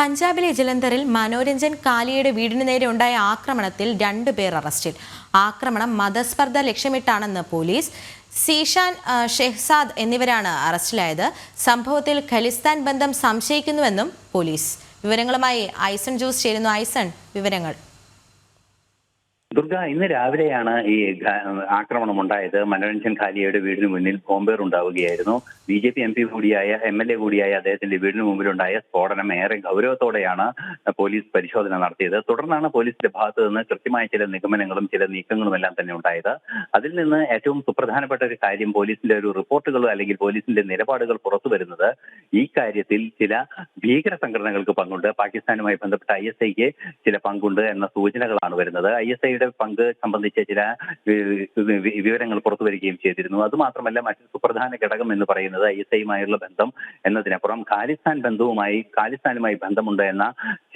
പഞ്ചാബിലെ ജലന്ധറിൽ മനോരഞ്ജൻ കാലിയുടെ വീടിനു നേരെ ഉണ്ടായ ആക്രമണത്തിൽ രണ്ടുപേർ അറസ്റ്റിൽ. ആക്രമണം മതസ്പർദ്ധ ലക്ഷ്യമിട്ടാണെന്ന് പോലീസ്. സീഷാൻ ഷെഹ്സാദ് എന്നിവരാണ് അറസ്റ്റിലായത്. സംഭവത്തിൽ ഖലിസ്ഥാൻ ബന്ധം സംശയിക്കുന്നുവെന്നും പോലീസ്. വിവരങ്ങളുമായി ഐസൺ ജോസ് ചേരുന്നു. ഐസൺ വിവരങ്ങൾ. ദുർഗ ഇന്ന് രാവിലെയാണ് ഈ ആക്രമണം ഉണ്ടായത്. മനോരഞ്ജൻ ഖാലിയയുടെ വീടിന് മുന്നിൽ ബോംബേർ ഉണ്ടാവുകയായിരുന്നു. B J P M P കൂടിയായ എം എൽ എ കൂടിയായ അദ്ദേഹത്തിന്റെ വീടിന് മുമ്പിലുണ്ടായ സ്ഫോടനം ഏറെ ഗൗരവത്തോടെയാണ് പോലീസ് പരിശോധന നടത്തിയത്. തുടർന്നാണ് പോലീസിന്റെ ഭാഗത്ത് നിന്ന് കൃത്യമായ ചില നിഗമനങ്ങളും ചില നീക്കങ്ങളും എല്ലാം തന്നെ ഉണ്ടായത്. അതിൽ നിന്ന് ഏറ്റവും സുപ്രധാനപ്പെട്ട ഒരു കാര്യം പോലീസിന്റെ ഒരു റിപ്പോർട്ടുകൾ അല്ലെങ്കിൽ പോലീസിന്റെ നിലപാടുകൾ പുറത്തു വരുന്നത് ഈ കാര്യത്തിൽ ചില ഭീകര സംഘടനകൾക്ക് പങ്കുണ്ട്. പാകിസ്ഥാനുമായി ബന്ധപ്പെട്ട ഐ എസ് ഐക്ക് ചില പങ്കുണ്ട് എന്ന സൂചനകളാണ് വരുന്നത്. ഐ എസ് ഐയുടെ പങ്ക് സംബന്ധിച്ച ചില വിവരങ്ങൾ പുറത്തു വരികയും ചെയ്തിരുന്നു. അതുമാത്രമല്ല മറ്റൊരു സുപ്രധാന ഘടകം എന്ന് പറയുന്നത് ഐ എസ് ഐയുമായുള്ള ബന്ധം എന്നതിനപ്പുറം ഖാലിസ്ഥാൻ ബന്ധവുമായി ഖാലിസ്ഥാനുമായി ബന്ധമുണ്ട് എന്ന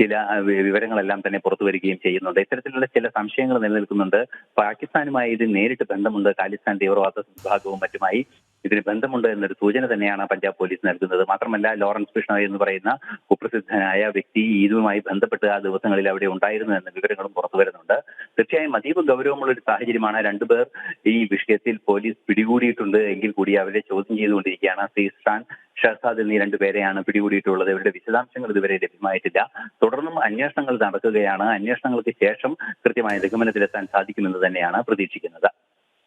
ചില വിവരങ്ങളെല്ലാം തന്നെ പുറത്തു വരികയും ചെയ്യുന്നുണ്ട്. ഇത്തരത്തിലുള്ള ചില സംശയങ്ങൾ നിലനിൽക്കുന്നുണ്ട്. പാകിസ്ഥാനുമായി ഇത് നേരിട്ട് ബന്ധമുണ്ട്. ഖാലിസ്ഥാൻ തീവ്രവാദ വിഭാഗവും മറ്റുമായി ഇതിന് ബന്ധമുണ്ട് എന്നൊരു സൂചന തന്നെയാണ് പഞ്ചാബ് പോലീസ് നൽകുന്നത്. മാത്രമല്ല ലോറൻസ് ബിഷ്ണോയ് എന്ന് പറയുന്ന കുപ്രസിദ്ധനായ വ്യക്തി ഇതുമായി ബന്ധപ്പെട്ട് ആ ദിവസങ്ങളിൽ അവിടെ ഉണ്ടായിരുന്നു എന്ന വിവരങ്ങളും പുറത്തു വരുന്നുണ്ട്. തീർച്ചയായും അതീവ ഗൗരവമുള്ള ഒരു സാഹചര്യമാണ് രണ്ടുപേർ ഈ വിഷയത്തിൽ പോലീസ് പിടികൂടിയിട്ടുണ്ട് എങ്കിൽ കൂടി അവരെ ചോദ്യം ചെയ്തുകൊണ്ടിരിക്കുകയാണ്. ശ്രീസ്ഥാൻ ഷഹസാദ് എന്നീ രണ്ടുപേരെയാണ് പിടികൂടിയിട്ടുള്ളത്. ഇവരുടെ വിശദാംശങ്ങൾ ഇതുവരെ ലഭ്യമായിട്ടില്ല. തുടർന്നും അന്വേഷണങ്ങൾ നടക്കുകയാണ്. അന്വേഷണങ്ങൾക്ക് ശേഷം കൃത്യമായ നിഗമനത്തിലെത്താൻ സാധിക്കുമെന്ന് തന്നെയാണ് പ്രതീക്ഷിക്കുന്നത്.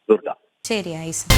ദുർഗ. ശരി ഐസൺ